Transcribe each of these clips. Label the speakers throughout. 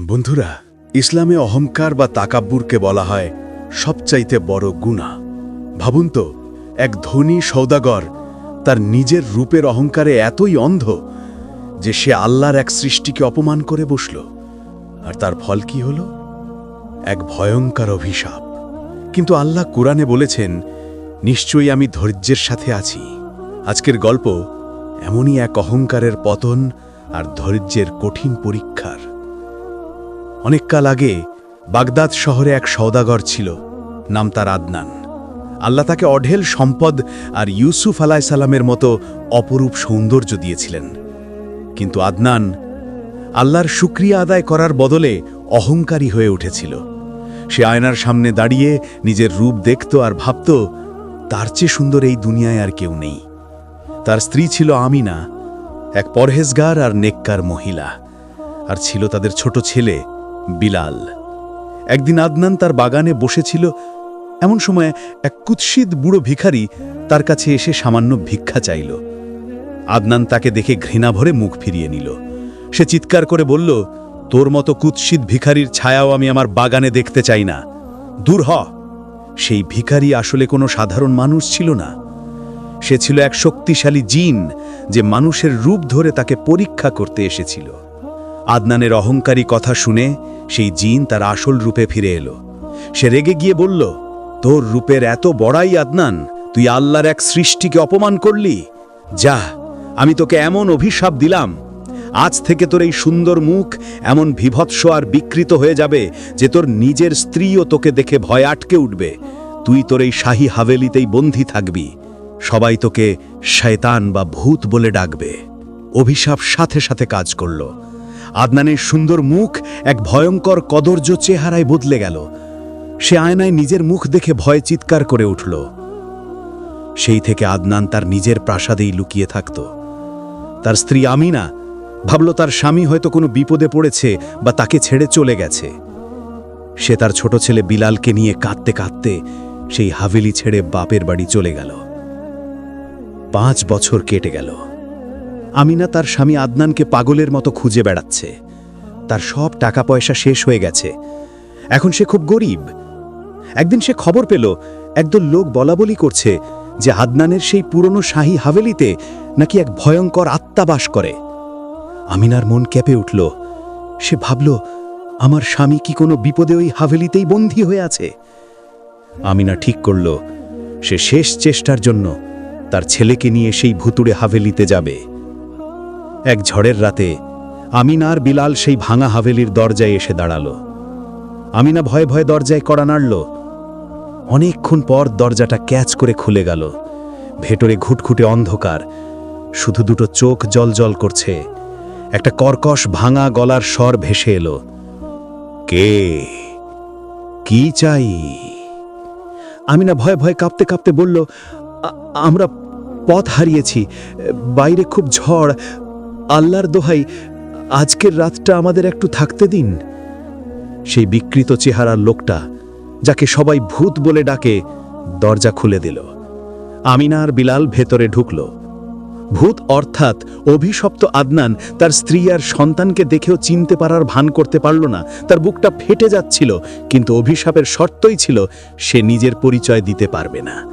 Speaker 1: বন্ধুরা, ইসলামে অহংকার বা তাকাব্বুরকে বলা হয় সবচাইতে বড় গুণা ভাবুন তো, এক ধনী সৌদাগর তার নিজের রূপের অহংকারে এতই অন্ধ যে সে আল্লাহর এক সৃষ্টিকে অপমান করে বসল। আর তার ফল কি হল? এক ভয়ঙ্কর অভিশাপ। কিন্তু আল্লাহ কোরআনে বলেছেন, নিশ্চয়ই আমি ধৈর্যের সাথে আছি। আজকের গল্প এমনই এক অহংকারের পতন আর ধৈর্যের কঠিন পরীক্ষার। অনেককাল আগে বাগদাদ শহরে এক সওদাগর ছিল, নাম তার আদনান। আল্লাহ তাকে অঢেল সম্পদ আর ইউসুফ আলাইসাল্লামের মতো অপরূপ সৌন্দর্য দিয়েছিলেন। কিন্তু আদনান আল্লাহর শুক্রিয়া আদায় করার বদলে অহংকারী হয়ে উঠেছিল। সে আয়নার সামনে দাঁড়িয়ে নিজের রূপ দেখত আর ভাবত, তার চেয়ে সুন্দর এই দুনিয়ায় আর কেউ নেই। তার স্ত্রী ছিল আমিনা, এক পরহেজগার আর নেককার মহিলা। আর ছিল তাদের ছোট ছেলে বিলাল। একদিন আদনান তার বাগানে বসেছিল, এমন সময় এক কুৎসিত বুড়ো ভিখারি তার কাছে এসে সামান্য ভিক্ষা চাইল। আদনান তাকে দেখে ঘৃণা ভরে মুখ ফিরিয়ে নিল। সে চিৎকার করে বলল, তোর মতো কুৎসিত ভিখারির ছায়াও আমি আমার বাগানে দেখতে চাই না। দূর হ। সেই ভিখারি আসলে কোনো সাধারণ মানুষ ছিল না। সে ছিল এক শক্তিশালী জিন যে মানুষের রূপ ধরে তাকে পরীক্ষা করতে এসেছিল। আদনানের অহংকারী কথা শুনে সেই জিন তার আসল রূপে ফিরে এলো। সে রেগে গিয়ে বলল, তোর রূপের এত বড়াই আদনান, তুই আল্লাহর এক সৃষ্টিকে অপমান করলি? যা, আমি তোকে এমন অভিশাপ দিলাম। আজ থেকে তোর এই সুন্দর মুখ এমন বিভৎস আর বিকৃত হয়ে যাবে যে তোর নিজের স্ত্রীও তোকে দেখে ভয় আটকে উঠবে। তুই তোর এই শাহী হাভেলিতেই বন্দী থাকবি। সবাই তোকে শয়তান বা ভূত বলে ডাকবে। অভিশাপ সাথে সাথে কাজ করল। আদনানের সুন্দর মুখ এক ভয়ঙ্কর কদর্য চেহারায় বদলে গেল। সে আয়নায় নিজের মুখ দেখে ভয় চিৎকার করে উঠল। সেই থেকে আদনান তার নিজের প্রাসাদেই লুকিয়ে থাকত। তার স্ত্রী আমিনা ভাবল তার স্বামী হয়তো কোনো বিপদে পড়েছে বা তাকে ছেড়ে চলে গেছে। সে তার ছোট ছেলে বিলালকে নিয়ে কাঁদতে কাঁদতে সেই হাভেলি ছেড়ে বাপের বাড়ি চলে গেল। পাঁচ বছর কেটে গেল। আমিনা তার স্বামী আদনানকে পাগলের মতো খুঁজে বেড়াচ্ছে। তার সব টাকা পয়সা শেষ হয়ে গেছে। এখন সে খুব গরিব। একদিন সে খবর পেল, একদল লোক বলাবলি করছে যে আদনানের সেই পুরনো শাহী হাভেলিতে নাকি এক ভয়ঙ্কর আত্মা বাস করে। আমিনার মন কেঁপে উঠল। সে ভাবল, আমার স্বামী কি কোনো বিপদে ওই হাভেলিতেই বন্দী হয়ে আছে? আমিনা ঠিক করল, সে শেষ চেষ্টার জন্য তার ছেলেকে নিয়ে সেই ভুতুড়ে হাভেলিতে যাবে। এক ঝড়ের রাতে আমিনা আর বিলাল সেই ভাঙা হাভেলির দরজায় এসে দাঁড়াল। আমিনা ভয়ে ভয়ে দরজায় কড়া নাড়ল। অনেকক্ষণ পর দরজাটা ক্যাচ করে খুলে গেল। ভেতরে ঘুটঘুটে অন্ধকার। শুধু দুটো চোখ জল করছে। একটা কর্কশ ভাঙা গলার স্বর ভেসে এলো। কে? কি চাই? আমিনা ভয়ে ভয়ে কাঁপতে কাঁপতে বলল আমরা পথ হারিয়েছি। বাইরে খুব ঝড়। আল্লাহর দোহাই, আজকের রাতটা আমাদের একটু থাকতে দিন। সেই বিকৃত চেহারার লোকটা, যাকে সবাই ভূত বলে ডাকে, দরজা খুলে দিল। আমিনা আর বিলাল ভেতরে ঢুকল। ভূত অর্থাৎ অভিশপ্ত আদনান তার স্ত্রী আর সন্তানকে দেখেও চিনতে পারার ভান করতে পারল না। তার বুকটা ফেটে যাচ্ছিল, কিন্তু অভিশাপের শর্তই ছিল, সে নিজের পরিচয় দিতে পারবে না।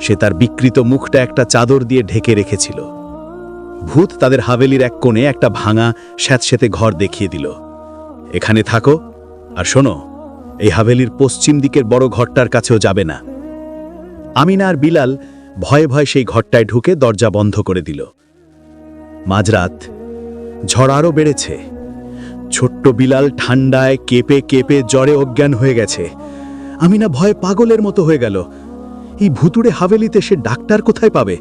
Speaker 1: সে তার বিকৃত মুখটা একটা চাদর দিয়ে ঢেকে রেখেছিল। ভূত তাদের হাভেলির এক কোণে একটা ভাঙা স্যাঁতস্যাঁতে ঘর দেখিয়ে দিল। এখানে থাকো, আর শোনো, এই হাভেলির পশ্চিম দিকের বড় ঘরটার কাছেও যাবে না। আমিনা আর বিলাল ভয়ে ভয়ে সেই ঘরটায় ঢুকে দরজা বন্ধ করে দিল। মাঝরাত ঝড় আরও বেড়েছে। ছোট্ট বিলাল ঠান্ডায় কেঁপে কেঁপে জ্বরে অজ্ঞান হয়ে গেছে। আমিনা ভয়ে পাগলের মতো হয়ে গেল। এই ভুতুড়ে হাভেলিতে সে ডাক্তার কোথায় পাবে?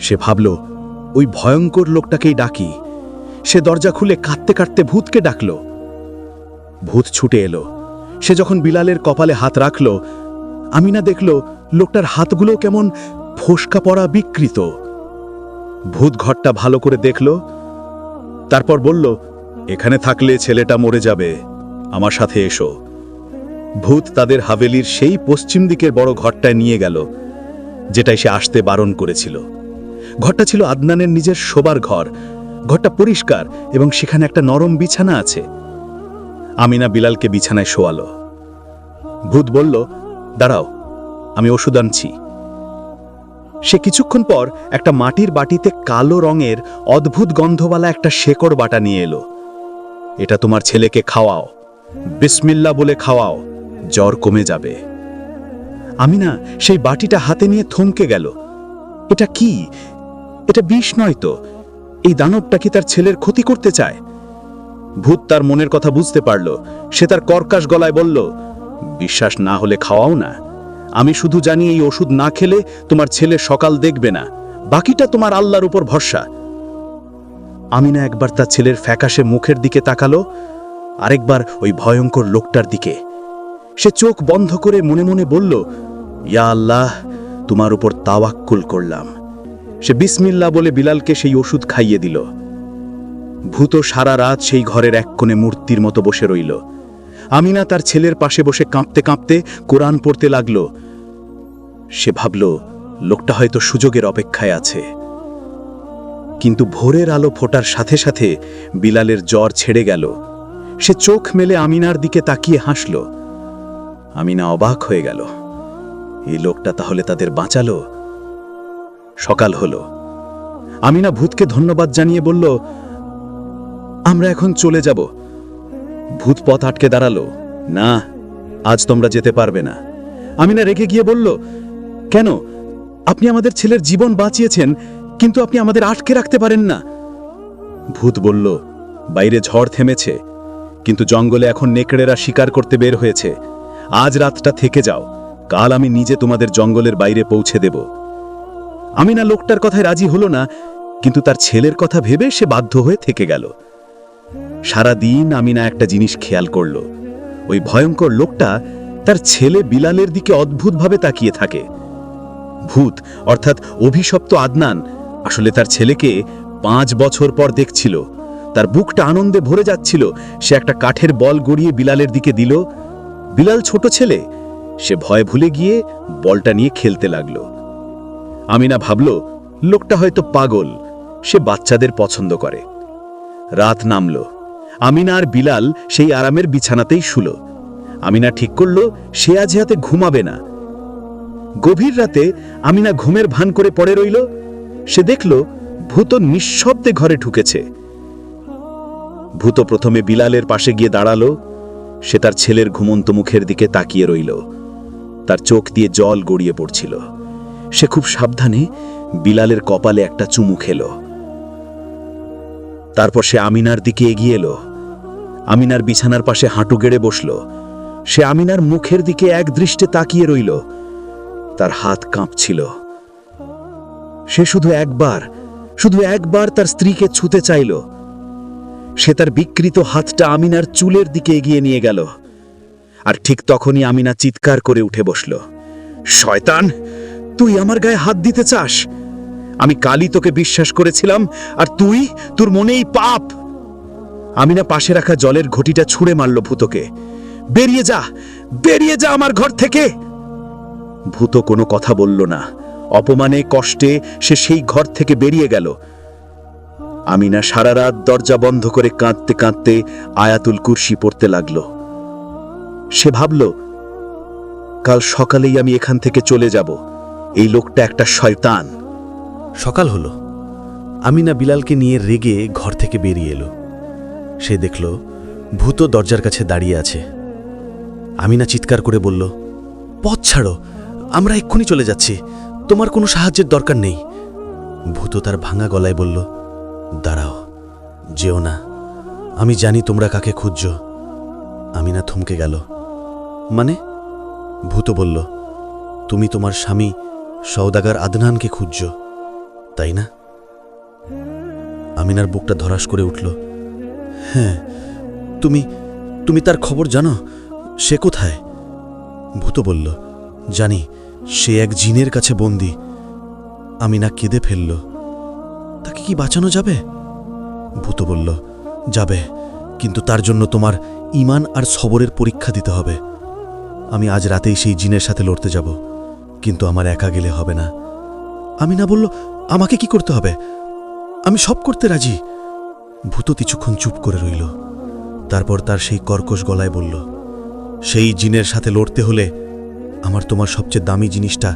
Speaker 1: সে ভাবল ওই ভয়ঙ্কর লোকটাকেই ডাকি। সে দরজা খুলে কাঁদতে কাঁদতে ভূতকে ডাকল। ভূত ছুটে এলো। সে যখন বিলালের কপালে হাত রাখল, আমিনা দেখল লোকটার হাতগুলো কেমন ফোসকা পড়া বিকৃত। ভূত ঘরটা ভালো করে দেখল, তারপর বলল, এখানে থাকলে ছেলেটা মরে যাবে। আমার সাথে এসো। ভূত তাদের হাভেলির সেই পশ্চিম দিকের বড় ঘরটায় নিয়ে গেল যেটাই সে আসতে বারণ করেছিল। ঘরটা ছিল আদনানের নিজের শোবার ঘর। ঘরটা পরিষ্কার এবং সেখানে একটা নরম বিছানা আছে। আমিনা বিলালকে বিছানায় শোয়ালো। ভূত বলল, দাঁড়াও, আমি ওষুধ আনছি। সে কিছুক্ষণ পর একটা মাটির বাটিতে কালো রঙের অদ্ভুত গন্ধওয়ালা একটা শেকড় বাটা নিয়ে এলো। এটা তোমার ছেলেকে খাওয়াও। বিসমিল্লা বলে খাওয়াও। জ্বর কমে যাবে। আমিনা সেই বাটিটা হাতে নিয়ে থমকে গেল। এটা কি? এটা বিষ নয় তো। এই দানবটা কি তার ছেলের ক্ষতি করতে চায়? ভূত তার মনের কথা বুঝতে পারল। সে তার কর্কাশ গলায় বলল, বিশ্বাস না হলে খাওয়াও না। আমি শুধু জানি এই ওষুধ না খেলে তোমার ছেলে সকাল দেখবে না। বাকিটা তোমার আল্লাহর উপর ভরসা। আমিনা একবার তার ছেলের ফ্যাকাশে মুখের দিকে তাকালো, আরেকবার ওই ভয়ঙ্কর লোকটার দিকে। সে চোখ বন্ধ করে মনে মনে বলল, ইয়া আল্লাহ, তোমার উপর তাওয়াক্কুল করলাম। সে বিসমিল্লা বলে বিলালকে সেই ওষুধ খাইয়ে দিল। ভূত সারা রাত সেই ঘরের এক কোণে মূর্তির মতো বসে রইল। আমিনা তার ছেলের পাশে বসে কাঁপতে কাঁপতে কোরআন পড়তে লাগল। সে ভাবল, লোকটা হয়তো সুযোগের অপেক্ষায় আছে। কিন্তু ভোরের আলো ফোটার সাথে সাথে বিলালের জ্বর ছেড়ে গেল। সে চোখ মেলে আমিনার দিকে তাকিয়ে হাসল। আমিনা অবাক হয়ে গেল। এই লোকটা তাহলে তাদের বাঁচালো? সকাল হলো। আমিনা ভূতকে ধন্যবাদ জানিয়ে বলল, আমরা এখন চলে যাব। ভূত পথ আটকে দাঁড়াল, না, আজ তোমরা যেতে পারবে না। আমিনা রেগে গিয়ে বলল, কেন? আপনি আমাদের ছেলের জীবন বাঁচিয়েছেন, কিন্তু আপনি আমাদের আটকে রাখতে পারেন না। ভূত বলল, বাইরে ঝড় থেমেছে, কিন্তু জঙ্গলে এখন নেকড়েরা শিকার করতে বের হয়েছে। আজ রাতটা থেকে যাও, কাল আমি নিজে তোমাদের জঙ্গলের বাইরে পৌঁছে দেব। আমি না লোকটার কথায় রাজি হলো না, কিন্তু তার ছেলের কথা ভেবে সে বাধ্য হয়ে থেকে গেল। সারা দিন আমিনা একটা জিনিস খেয়াল করল। ওই ভয়ঙ্কর লোকটা তার ছেলে বিলালের দিকে অদ্ভুতভাবে তাকিয়ে থাকে। ভূত, অর্থাৎ অভিশপ্ত আদনান, আসলে তার ছেলেকে পাঁচ বছর পর দেখছিল। তার বুকটা আনন্দে ভরে যাচ্ছিল। সে একটা কাঠের বল গড়িয়ে বিলালের দিকে দিল। বিলাল ছোট ছেলে। সে ভয় ভুলে গিয়ে বলটা নিয়ে খেলতে লাগল। আমিনা ভাবল, লোকটা হয়তো পাগল, সে বাচ্চাদের পছন্দ করে। রাত নামল। আমিনা আর বিলাল সেই আরামের বিছানাতেই শুল। আমিনা ঠিক করল, সে আজ হাতে ঘুমাবে না। গভীর রাতে আমিনা ঘুমের ভান করে পড়ে রইল। সে দেখল, ভূত নিঃশব্দে ঘরে ঢুকেছে। ভূত প্রথমে বিলালের পাশে গিয়ে দাঁড়াল। সে তার ছেলের ঘুমন্ত মুখের দিকে তাকিয়ে রইল। তার চোখ দিয়ে জল গড়িয়ে পড়ছিল। সে খুব সাবধানে বিলালের কপালে একটা চুমু খেল। তারপর সে আমিনার দিকে এগিয়ে এলো। আমিনার বিছানার পাশে হাঁটু গেড়ে বসল। সে আমিনার মুখের দিকে এক দৃষ্টে তাকিয়ে রইল। তার হাত কাঁপছিল। সে শুধু একবার শুধু একবার তার স্ত্রীকে ছুতে চাইল। সে তার বিকৃত হাতটা আমিনার চুলের দিকে এগিয়ে নিয়ে গেল। আর ঠিক তখনই আমিনা চিৎকার করে উঠে বসল। শয়তান! তুই আমার গায়ে হাত দিতে চাস? আমি কালই তোকে বিশ্বাস করেছিলাম, আর তুই তোর মনেই পাপ। আমি না পাশে রাখা জলের ঘটিটা ছুঁড়ে মারল ভূতকে। বেরিয়ে যা বেরিয়ে যা আমার ঘর থেকে। ভূত কোনো কথা বলল না। অপমানে, কষ্টে সে সেই ঘর থেকে বেরিয়ে গেল। আমিনা সারা রাত দরজা বন্ধ করে কাঁদতে কাঁদতে আয়াতুল কুরসি পড়তে লাগল। সে ভাবল, কাল সকালেই আমি এখান থেকে চলে যাব। এই লোকটা একটা শয়তান।
Speaker 2: সকাল হলো। আমিনা বিলালকে নিয়ে রেগে ঘর থেকে বেরিয়ে এলো। সে দেখল ভূত দরজার কাছে দাঁড়িয়ে আছে। আমিনা চিৎকার করে বলল, পথ ছাড়ো, আমরা এক্ষুনি চলে যাচ্ছি। তোমার কোনো সাহায্যের দরকার নেই। ভূত তার ভাঙা গলায় বলল, দাঁড়াও, যেও না। আমি জানি তোমরা কাকে খুঁজছ। আমিনা থমকে গেল। মানে? ভূত বলল, তুমি তোমার স্বামী সওদাগার আদনানকে খুঁজছ, তাই না? আমিনার বুকটা ধরাস করে উঠল। হ্যাঁ তুমি তুমি তার খবর জানো? সে কোথায়? ভূত বলল, জানি, সে এক জিনের কাছে বন্দি। আমিনা কেঁদে ফেলল, তাকে কি বাঁচানো যাবে? ভূত বলল, যাবে, কিন্তু তার জন্য তোমার ইমান আর সবরের পরীক্ষা দিতে হবে। আমি আজ রাতেই সেই জিনের সাথে লড়তে যাব। কিন্তু আমার একা গেলে হবে না। আমি না বলল, আমাকে কি করতে হবে? আমি সব করতে রাজি। ভূত কিছুক্ষণ চুপ করে রইল। তারপর তার সেই কর্কশ গলায় বলল, সেই জিনের সাথে লড়তে হলে আমার তোমার সবচেয়ে দামি জিনিসটা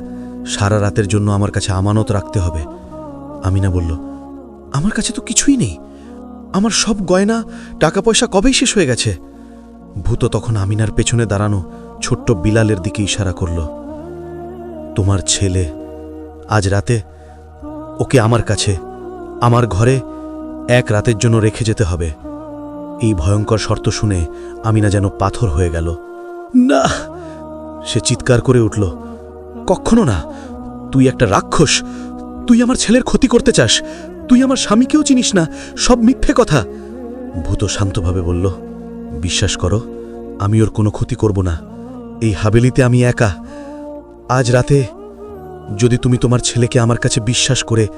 Speaker 2: সারা রাতের জন্য আমার কাছে আমানত রাখতে হবে। আমিনা বলল, আমার কাছে তো কিছুই নেই। আমার সব গয়না টাকা পয়সা কবেই শেষ হয়ে গেছে? ভূত তখন আমিনার পেছনে দাঁড়ানো ছোট্ট বিলালের দিকে ইশারা করল। তোমার ছেলে। আজ রাতে ওকে আমার কাছে, আমার ঘরে এক রাতের জন্য রেখে যেতে হবে। এই ভয়ঙ্কর শর্ত শুনে আমিনা যেন পাথর হয়ে গেল। না, সে চিৎকার করে উঠল। কখনো না, তুই একটা রাক্ষস, তুই আমার ছেলের ক্ষতি করতে চাস, তুই আমার স্বামীকেও চিনিস না, সব মিথ্যে কথা। ভূত শান্তভাবে বলল, বিশ্বাস করো, আমি ওর কোনো ক্ষতি করব না। এই হাবেলিতে আমি একা আজ রাতে যদি তুমি তোমার ছেলেকে আমার কাছে বিশ্বাস করে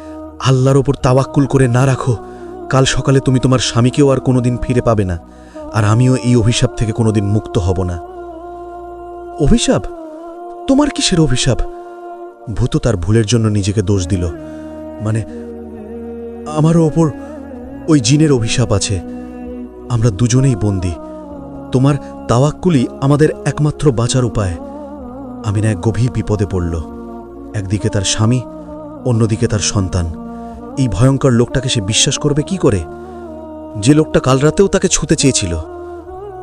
Speaker 2: আল্লাহর ওপর তাওয়াক্কুল করে না রাখো, কাল সকালে তুমি তোমার স্বামীকেও আর কোনোদিন ফিরে পাবে না, আর আমিও এই অভিশাপ থেকে কোনোদিন মুক্ত হব না। অভিশাপ? তোমার কিসের অভিশাপ? ভূত তার ভুলের জন্য নিজেকে দোষ দিল। মানে আমারও ওপর ওই জিনের অভিশাপ আছে। আমরা দুজনেই বন্দী। তোমার তাওয়াক্কুলি আমাদের একমাত্র বাঁচার উপায়। আমিনা এক গভীর বিপদে পড়ল। একদিকে তার স্বামী, অন্যদিকে তার সন্তান। এই ভয়ঙ্কর লোকটাকে সে বিশ্বাস করবে কি করে? যে লোকটা কাল রাতেও তাকে ছুতে চেয়েছিল।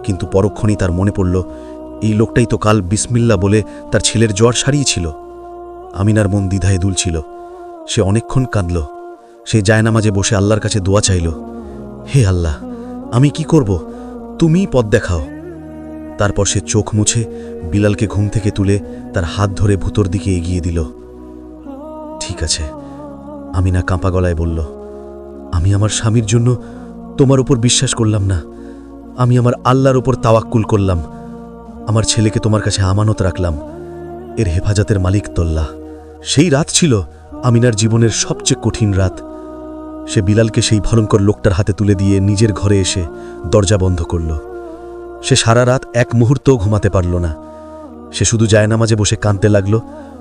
Speaker 2: কিন্তু পরক্ষণেই তার মনে পড়ল, এই লোকটাই তো কাল বিসমিল্লা বলে তার ছেলের জ্বর সারিয়েছিল। আমিনার মন দ্বিধায় দুলছিল। সে অনেকক্ষণ কাঁদল। সে জায়নামাজে বসে আল্লাহর কাছে দোয়া চাইল, হে আল্লাহ, আমি কি করব? তুমিই পথ দেখাও। তারপর সে চোখ মুছে বিলালকে ঘুম থেকে তুলে তার হাত ধরে ভূতর দিকে এগিয়ে দিল। ঠিক আছে, আমিনা কাঁপা গলায় বলল। আমি আমার স্বামীর জন্য তোমার উপর বিশ্বাস করলাম না। আমি আমার আল্লাহর উপর তাওয়াক্কুল করলাম। আমার ছেলেকে তোমার কাছে আমানত রাখলাম। এর হেফাজতের মালিক তোল্লা সেই রাত ছিল আমিনার জীবনের সবচেয়ে কঠিন রাত। সে বিলালকে সেই ভয়ঙ্কর লোকটার হাতে তুলে দিয়ে নিজের ঘরে এসে দরজা বন্ধ করল। সে সারা রাত এক মুহূর্তও ঘুমাতে পারল না। সে শুধু জায়নামাজে বসে কাঁদতে লাগল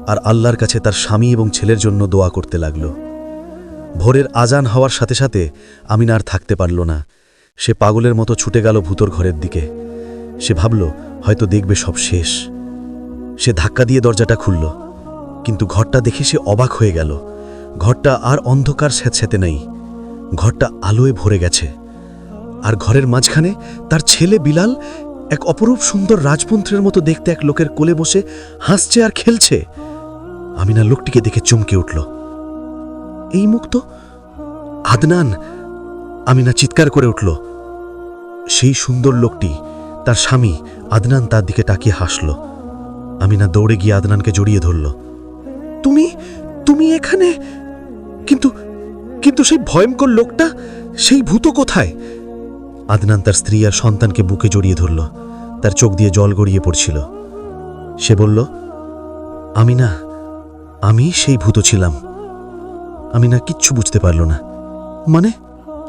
Speaker 2: আর আল্লাহর কাছে তার স্বামী এবং ছেলের জন্য দোয়া করতে লাগল। ভোরের আজান হওয়ার সাথে সাথে আমিনা আর থাকতে পারল না। সে পাগলের মতো ছুটে গেল ভূতর ঘরের দিকে। সে ভাবল, হয়তো দেখবে সব শেষ। সে ধাক্কা দিয়ে দরজাটা খুলল, কিন্তু ঘরটা দেখে সে অবাক হয়ে গেল। ঘরটা আর অন্ধকার স্যাঁতস্যাঁতে নেই। ঘরটা আলোয় ভরে গেছে। আর ঘরের মাঝখানে তার ছেলে বিলাল এক অপরূপ সুন্দর রাজমন্ত্রের মতো দেখতে এক লোকের কোলে বসে হাসছে আর খেলছে। আমিনা লোকটিকে দেখে চমকে উঠল। এই মুখ তো আদনান, আমিনা চিৎকার করে উঠল। সেই সুন্দর লোকটি, তার স্বামী আদনান তার দিকে তাকিয়ে হাসল। আমিনা দৌড়ে গিয়ে আদনানকে জড়িয়ে ধরল। তুমি তুমি এখানে? কিন্তু কিন্তু সেই ভয়ঙ্কর লোকটা, সেই ভূত কোথায়? আদনান তার স্ত্রী আর সন্তানকে বুকে জড়িয়ে ধরল। তার চোখ দিয়ে জল গড়িয়ে পড়ছিল। সে বলল, আমি না, আমি সেই ভূত ছিলাম। আমি না কিচ্ছু বুঝতে পারল না। মানে?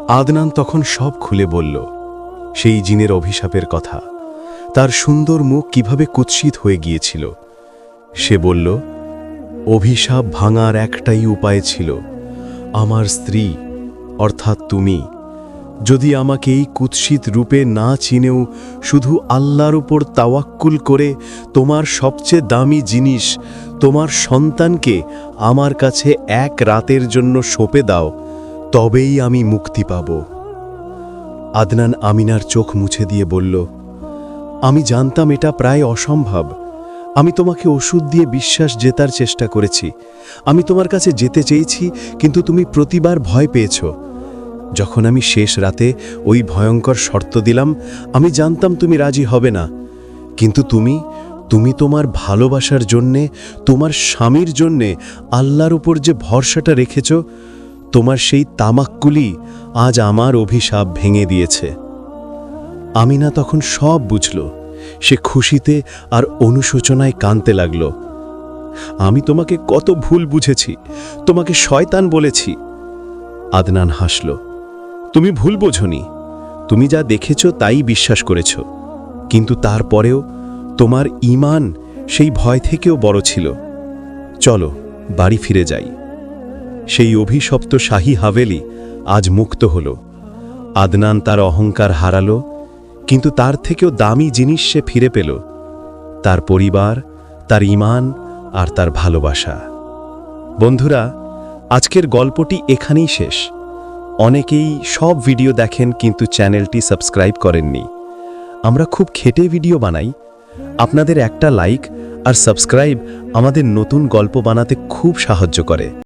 Speaker 1: আদনান তখন সব খুলে বলল, সেই জিনের অভিশাপের কথা। তার সুন্দর মুখ কীভাবে কুৎসিত হয়ে গিয়েছিল। সে বলল, অভিশাপ ভাঙার একটাই উপায় ছিল, আমার স্ত্রী, অর্থাৎ তুমি যদি আমাকে এই কুৎসিত রূপে না চিনেও শুধু আল্লাহর উপর তাওয়াক্কুল করে তোমার সবচেয়ে দামি জিনিস, তোমার সন্তানকে আমার কাছে এক রাতের জন্য সঁপে দাও, তবেই আমি মুক্তি পাব। আদনান আমিনার চোখ মুছে দিয়ে বলল, আমি জানতাম এটা প্রায় অসম্ভব। আমি তোমাকে ওষুধ দিয়ে বিশ্বাস জেতার চেষ্টা করেছি। আমি তোমার কাছে যেতে চেয়েছি, কিন্তু তুমি প্রতিবার ভয় পেয়েছ। যখন আমি শেষ রাতে ওই ভয়ঙ্কর শর্ত দিলাম, আমি জানতাম তুমি রাজি হবে না। কিন্তু তুমি তুমি তোমার ভালোবাসার জন্যে, তোমার স্বামীর জন্যে আল্লাহর উপর যে ভরসাটা রেখেছ, তোমার সেই তামাক্কুলি আজ আমার অভিশাপ ভেঙে দিয়েছে। আমিনা তখন সব বুঝল। সে খুশিতে আর অনুশোচনায় কানতে লাগল। আমি তোমাকে কত ভুল বুঝেছি, তোমাকে শয়তান বলেছি। আদনান হাসল। তুমি ভুল বোঝনি। তুমি যা দেখেছ তাই বিশ্বাস করেছ। কিন্তু তারপরেও তোমার ইমান সেই ভয় থেকেও বড় ছিল। চলো, বাড়ি ফিরে যাই। সেই অভিশপ্ত শাহী হাভেলি আজ মুক্ত হল। আদনান তার অহংকার হারালো,
Speaker 3: কিন্তু তার থেকেও দামি জিনিস সে ফিরে পেল। তার পরিবার, তার ঈমান আর তার ভালোবাসা। বন্ধুরা, আজকের গল্পটি এখানেই শেষ। অনেকেই সব ভিডিও দেখেন কিন্তু চ্যানেলটি সাবস্ক্রাইব করেননি। আমরা খুব খেটে ভিডিও বানাই। আপনাদের একটা লাইক আর সাবস্ক্রাইব আমাদের নতুন গল্প বানাতে খুব সাহায্য করে।